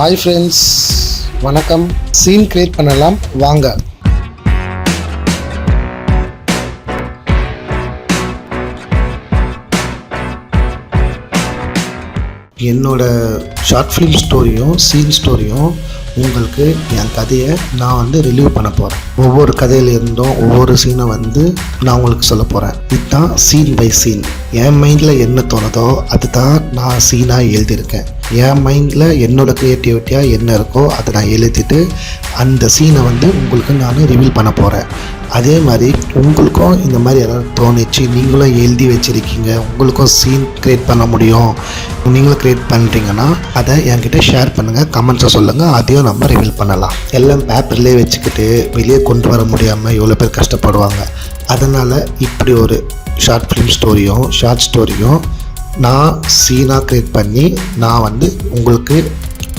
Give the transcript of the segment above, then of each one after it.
Hi friends வணக்கம். Scene create பண்ணலாம். வாங்க. என்னோட ஷார்ட் ஃபிலிம் ஸ்டோரியும் சீன் ஸ்டோரியும் உங்களுக்கு என் கதையை நான் வந்து ரிலீவ் பண்ண போகிறேன் ஒவ்வொரு கதையிலேருந்தும் ஒவ்வொரு சீனை வந்து நான் உங்களுக்கு சொல்ல போகிறேன் இதுதான் சீன் பை சீன் என் மைண்டில் என்ன தோணுதோ அதுதான் நான் சீனாக எழுதியிருக்கேன். என் மைண்டில் என்னோட க்ரியேட்டிவிட்டியாக என்ன இருக்கோ அதை நான் எழுதிட்டு அந்த சீனை வந்து உங்களுக்கு நான் ரிவீல் பண்ண போகிறேன் அதே மாதிரி உங்களுக்கும் இந்த மாதிரி ஏதாவது தோணுச்சு நீங்களும் எழுதி வச்சுருக்கீங்க உங்களுக்கும் சீன் க்ரியேட் பண்ண முடியும் நீங்களும் க்ரியேட் பண்ணுறீங்கன்னா அதை என்கிட்ட ஷேர் பண்ணுங்கள் கமெண்ட்ஸை சொல்லுங்கள் அதையும் நம்ம ரிவீல் பண்ணலாம். எல்லாம் பேப்பர்லேயே வச்சுக்கிட்டு வெளியே கொண்டு வர முடியாமல் எவ்வளோ பேர் கஷ்டப்படுவாங்க. அதனால் இப்படி ஒரு ஷார்ட் ஃபிலிம் ஸ்டோரியும் ஷார்ட் ஸ்டோரியும் நான் சீனாக க்ரியேட் பண்ணி நான் வந்து உங்களுக்கு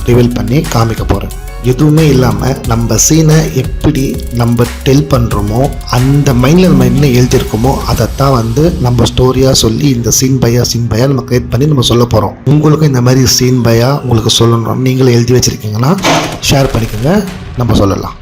ரிவீல் பண்ணி காமிக்க போகிறேன் எதுவுமே இல்லாமல் நம்ம சீனை எப்படி நம்ம டெல் பண்ணுறோமோ அந்த மைண்டில் நம்ம என்ன எழுதியிருக்கோமோ அதைத்தான் வந்து நம்ம ஸ்டோரியாக சொல்லி இந்த சீன் பையா சீன் பையா நம்ம க்ரியேட் பண்ணி நம்ம சொல்ல போகிறோம் உங்களுக்கும் இந்த மாதிரி சீன் பையா உங்களுக்கு சொல்லணும் நீங்களும் எழுதி வச்சுருக்கீங்கன்னா ஷேர் பண்ணிக்கோங்க. நம்ம சொல்லலாம்.